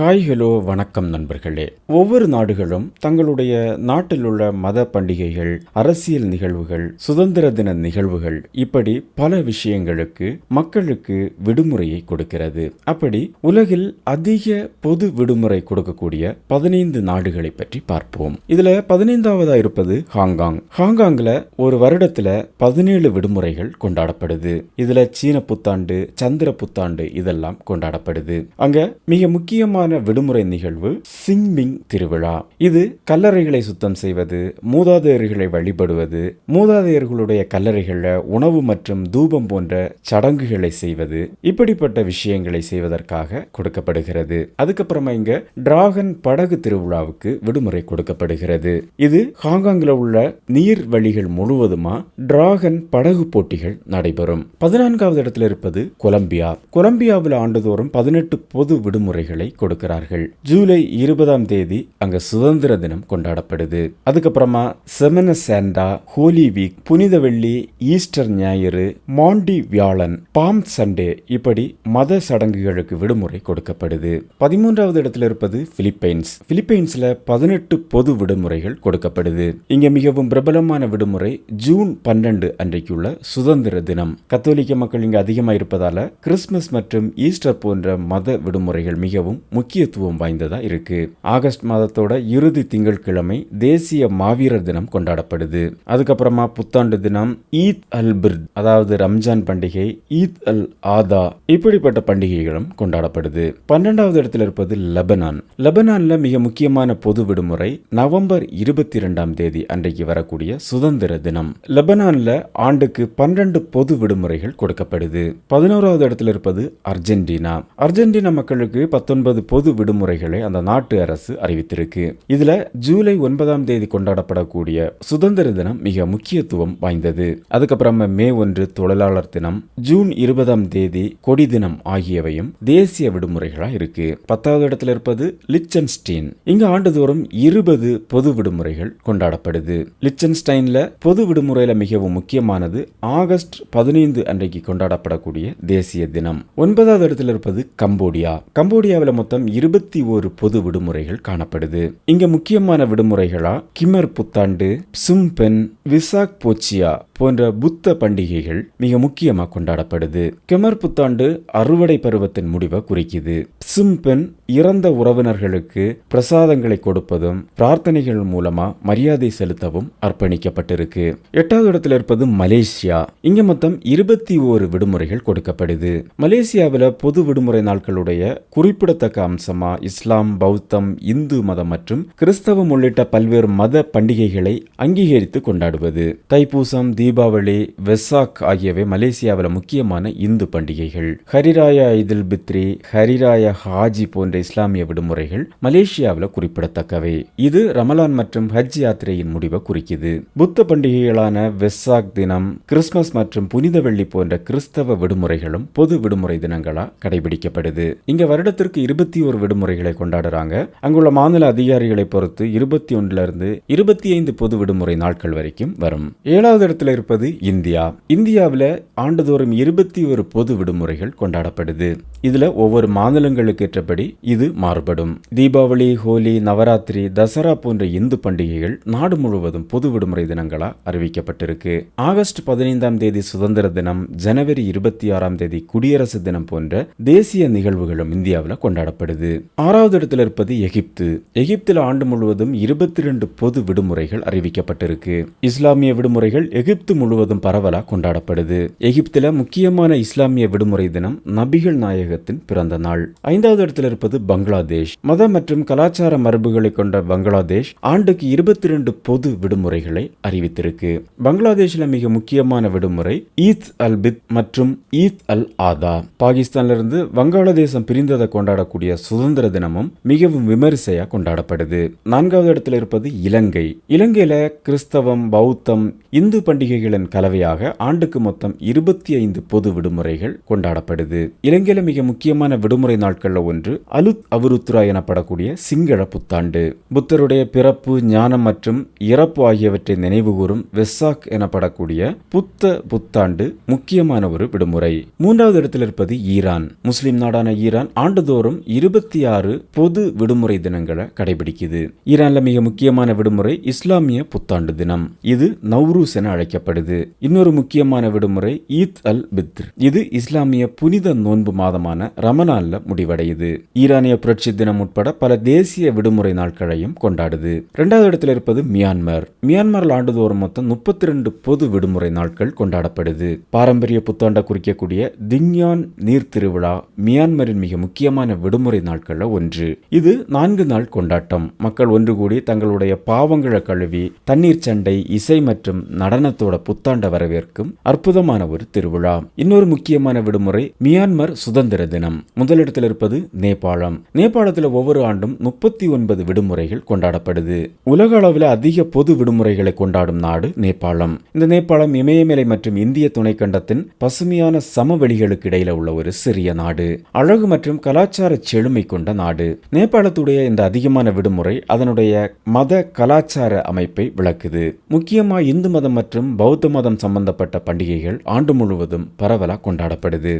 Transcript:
Hi hello வணக்கம் நண்பர்களே. ஒவ்வொரு நாடுகளும் தங்களுடைய நாட்டில் உள்ள மத பண்டிகைகள் அரசியல் நிகழ்வுகள் சுதந்திர தின நிகழ்வுகள் இப்படி பல விஷயங்களுக்கு மக்களுக்கு விடுமுறையை கொடுக்கிறது. அப்படி உலகில் அதிக பொது விடுமுறை கொடுக்கக்கூடிய பதினைந்து நாடுகளை பற்றி பார்ப்போம். இதுல பதினைந்தாவதா இருப்பது ஹாங்காங். ஹாங்காங்ல ஒரு வருடத்துல பதினேழு விடுமுறைகள் கொண்டாடப்படுது. இதுல சீன புத்தாண்டு சந்திர புத்தாண்டு இதெல்லாம் கொண்டாடப்படுது. அங்க மிக முக்கியமான விடுமுறை நிகழ்வு சிங்மிங் திருவிழா. இது கல்லறைகளை சுத்தம் செய்வது மூதாதையர்களை வழிபடுவது மூதாதையர்களுடைய கல்லறைகளில் உணவு மற்றும் தூபம் போன்ற சடங்குகளை செய்வது இப்படிப்பட்ட விஷயங்களை செய்வதற்காக கொடுக்கப்படுகிறது. அதுக்கப்புறமா இங்க டிராகன் படகு திருவிழாவுக்கு விடுமுறை கொடுக்கப்படுகிறது. இது ஹாங்காங்கில் உள்ள நீர் வழிகள் முழுவதுமா டிராகன் படகு போட்டிகள் நடைபெறும். பதினான்காவது இடத்துல இருப்பது கொலம்பியா. கொலம்பியாவில் ஆண்டுதோறும் பதினெட்டு பொது விடுமுறைகளை கொடுக்க கொடுக்கிறார்கள் ஜூலை இருபதாம் தேதி அங்க சுதந்திர தினம் கொண்டாடப்படுது. அதுக்கப்புறமா செமன சாண்டா ஹோலி வீக் புனித வெள்ளி ஈஸ்டர் ஞாயிறு மாண்டி வியாழன் பாம் சண்டே இப்படி மத சடங்குகளுக்கு விடுமுறை கொடுக்கப்படுது. பதிமூன்றாவது இடத்துல இருப்பது பிலிப்பைன்ஸ். பிலிப்பைன்ஸ்ல பதினெட்டு பொது விடுமுறைகள் கொடுக்கப்படுது. இங்க மிகவும் பிரபலமான விடுமுறை ஜூன் பன்னெண்டு அன்றைக்குள்ள சுதந்திர தினம். கத்தோலிக்க மக்கள் இங்கு அதிகமாக இருப்பதால கிறிஸ்துமஸ் மற்றும் ஈஸ்டர் போன்ற மத விடுமுறைகள் மிகவும் முக்கியத்துவம் வாய்ந்ததா இருக்கு. ஆகஸ்ட் மாதத்தோட இறுதி திங்கட்கிழமை தேசிய மாவீரர் தினம் கொண்டாடப்படுது. அதுக்கப்புறமா புத்தாண்டு தினம் ஈத் அல் பிர்த் அதாவது ரம்ஜான் பண்டிகை ஈத் அல் ஆதா இப்படிப்பட்ட பண்டிகைகளும் கொண்டாடப்படுது. பன்னெண்டாவது இடத்துல இருப்பது லெபனான். லெபனான்ல மிக முக்கியமான பொது விடுமுறை நவம்பர் இருபத்தி இரண்டாம் தேதி அன்றைக்கு வரக்கூடிய சுதந்திர தினம். லெபனான்ல ஆண்டுக்கு பன்னிரண்டு பொது விடுமுறைகள் கொடுக்கப்படுது. பதினோராவது இடத்துல இருப்பது அர்ஜென்டினா. அர்ஜென்டினா மக்களுக்கு பத்தொன்பது பொது விடுமுறைகளை அந்த நாட்டு அரசு அறிவித்திருக்கு. இதுல ஜூலை ஒன்பதாம் தேதி கொண்டாடப்படக்கூடிய சுதந்திர தினம் மிக முக்கியத்துவம் வாய்ந்தது. அதுக்கப்புறமா மே ஒன்று தொழிலாளர் தினம் ஜூன் இருபதாம் தேதி கொடி தினம் ஆகியவையும் தேசிய விடுமுறைகளா இருக்கு. பத்தாவது இடத்துல இருப்பது லிச்சன்ஸ்டீன். இங்கு ஆண்டுதோறும் இருபது பொது விடுமுறைகள் கொண்டாடப்படுது. லிச்சன்ஸ்டைன்ல பொது விடுமுறையில மிகவும் முக்கியமானது ஆகஸ்ட் பதினைந்து அன்றைக்கு கொண்டாடப்படக்கூடிய தேசிய தினம். ஒன்பதாவது இடத்துல இருப்பது கம்போடியா. கம்போடியாவில் மொத்தம் இருபத்தி ஒரு பொது விடுமுறைகள் காணப்படுது. இங்க முக்கியமான விடுமுறைகளா கிமர் புத்தாண்டு சும்பென் விசாக் போச்சியா போன்ற புத்த பண்டிகைகள் மிக முக்கியமாக கொண்டாடப்படுது. கெமர் புத்தாண்டு அறுவடை பருவத்தின் முடிவை குறிக்குது. சிம்பென் இறந்த உறவினர்களுக்கு பிரசாதங்களை கொடுப்பதும் பிரார்த்தனைகள் மூலமா மரியாதை செலுத்தவும் அர்ப்பணிக்கப்பட்டிருக்கு. எட்டாவது இடத்துல இருப்பது மலேசியா. இங்க மொத்தம் இருபத்தி ஓரு விடுமுறைகள் கொடுக்கப்படுது. மலேசியாவில் பொது விடுமுறை நாட்களுடைய குறிப்பிடத்தக்க அம்சமா இஸ்லாம் பௌத்தம் இந்து மதம் மற்றும் கிறிஸ்தவம் உள்ளிட்ட பல்வேறு மத பண்டிகைகளை அங்கீகரித்து கொண்டாடுவது. தைப்பூசம் தீபாவளி வெசாக் ஆகியவை மலேசியாவில் முக்கியமான இந்து பண்டிகைகள். ஹரிராயா இதில் பித்ரி ஹரிராய ஹாஜி போன்ற இஸ்லாமிய விடுமுறைகள் மலேசியாவில் குறிப்பிடத்தக்கவை. இது ரமலான் மற்றும் ஹஜ் யாத்திரையின் முடிவை குறிக்குது. புத்த பண்டிகைகளான வெசாக் தினம் கிறிஸ்துமஸ் மற்றும் புனித வெள்ளி போன்ற கிறிஸ்தவ விடுமுறைகளும் பொது விடுமுறை தினங்களா கடைபிடிக்கப்படுது. இங்க வருடத்திற்கு இருபத்தி ஒரு விடுமுறைகளை கொண்டாடுறாங்க. அங்குள்ள மாநில அதிகாரிகளை பொறுத்து இருபத்தி ஒன்றுல இருந்து இருபத்தி ஐந்து பொது விடுமுறை நாட்கள் வரைக்கும் வரும். ஏழாவது இடத்துல இருப்பது இந்தியா. இந்தியாவில் ஆண்டுதோறும் இருபத்தி ஒரு பொது விடுமுறைகள் கொண்டாடப்படுது. இதுல ஒவ்வொரு மாநிலங்களுக்கு ஏற்றபடி இது மாறுபடும். தீபாவளி ஹோலி நவராத்திரி தசரா போன்ற இந்து பண்டிகைகள் நாடு முழுவதும் பொது விடுமுறை தினங்களா அறிவிக்கப்பட்டிருக்கு. ஆகஸ்ட் பதினைந்தாம் தேதி சுதந்திர தினம் ஜனவரி இருபத்தி ஆறாம் தேதி குடியரசு தினம் போன்ற தேசிய நிகழ்வுகளும் இந்தியாவில் கொண்டாடப்படுது. ஆறாவது இடத்துல இருப்பது எகிப்து. எகிப்தில் ஆண்டு முழுவதும் இருபத்தி ரெண்டு பொது விடுமுறைகள் அறிவிக்கப்பட்டிருக்கு. இஸ்லாமிய விடுமுறைகள் எகிப்து முழுவதும் பரவலா கொண்டாடப்படுது. எகிப்தில முக்கியமான இஸ்லாமிய விடுமுறை தினம் நபிகள் நாயகத்தின் பிறந்த நாள். ஐந்தாவது இடத்துல இருப்பது பங்களாதேஷ். மத மற்றும் கலாச்சார மரபுகளை கொண்ட பங்களாதேஷ் ஆண்டுக்கு இருபத்தி ரெண்டு பொது விடுமுறைகளை அறிவித்திருக்கு. பங்களாதேஷில் மிக முக்கியமான விடுமுறை ஈத் அல் பித் மற்றும் ஈத் அல் ஆதா. பாகிஸ்தான்ல இருந்து வங்காளதேசம் பிரிந்ததை கொண்டாடக்கூடிய சுதந்திர தினமும் மிகவும் விமரிசையா கொண்டாடப்படுது. நான்காவது இடத்துல இருப்பது இலங்கை. இலங்கையில கிறிஸ்தவம் பௌத்தம் இந்து பண்டிகை பண்டிகைகளின் கலவையாக ஆண்டுக்கு மொத்தம் இருபத்தி ஐந்து பொது விடுமுறைகள் கொண்டாடப்படுது. இலங்கையில மிக முக்கியமான விடுமுறை நாட்கள்ல ஒன்று அலுத் அவருத்ரா எனப்படக்கூடிய சிங்கள புத்தாண்டு. புத்தருடைய பிறப்பு ஞானம் மற்றும் இறப்பு ஆகியவற்றை நினைவுகூரும் வெசாக் எனப்படக்கூடிய புத்த புத்தாண்டு முக்கியமான ஒரு விடுமுறை. மூன்றாவது இடத்தில் இருப்பது ஈரான். முஸ்லிம் நாடான ஈரான் ஆண்டுதோறும் இருபத்தி ஆறு பொது விடுமுறை தினங்களை கடைபிடிக்குது. ஈரான்ல மிக முக்கியமான விடுமுறை இஸ்லாமிய புத்தாண்டு தினம். இது நவ்ரூஸ் என அழைக்கப்படுது. இன்னொரு முக்கியமான விடுமுறை ஈத் அல் பித்ர். இது இஸ்லாமிய புனித நோன்பு மாதமான ரமணால்ல முடிவடையுது. ஈரானிய புரட்சி தினம் உட்பட பல தேசிய விடுமுறை நாட்களையும் கொண்டாடுது. இரண்டாவது இடத்தில் இருப்பது மியான்மர். மியான்மரில் ஆண்டுதோறும் மொத்தம் முப்பத்தி ரெண்டு பொது விடுமுறை நாட்கள் கொண்டாடப்படுது. பாரம்பரிய புத்தாண்டை குறிக்கக்கூடிய திங்யான் நீர் திருவிழா மியான்மரின் மிக முக்கியமான விடுமுறை நாட்கள ஒன்று. இது நான்கு நாள் கொண்டாட்டம். மக்கள் ஒன்று கூடி தங்களுடைய பாவங்களை கழுவி தண்ணீர் சண்டை இசை மற்றும் நடனத்தோட புத்தாண்ட வரவேற்கும் அற்புதமான ஒரு திருவிழா. இன்னொரு முக்கியமான விடுமுறை மியான்மர் சுதந்திர தினம். முதலிடத்தில் இருப்பது நேபாளம். நேபாளத்தில் ஒவ்வொரு ஆண்டும் முப்பத்தி ஒன்பது விடுமுறைகள் கொண்டாடப்படுது. உலக அளவில் அதிக பொது விடுமுறைகளை கொண்டாடும் நாடு நேபாளம். இந்த நேபாளம் இமயமலை மற்றும் இந்திய துணைக்கண்டத்தின் பசுமையான சமவெளிகளுக்கு இடையில உள்ள ஒரு சிறிய நாடு. அழகு மற்றும் கலாச்சார செழுமை கொண்ட நாடு. நேபாளத்துடைய இந்த அதிகமான விடுமுறை அதனுடைய மத கலாச்சார அமைப்பை விளக்குது. முக்கியமா இந்து மதம் மற்றும் பௌத்த மதம் சம்பந்தப்பட்ட பண்டிகைகள் ஆண்டு முழுவதும் பரவலாக கொண்டாடப்படுது.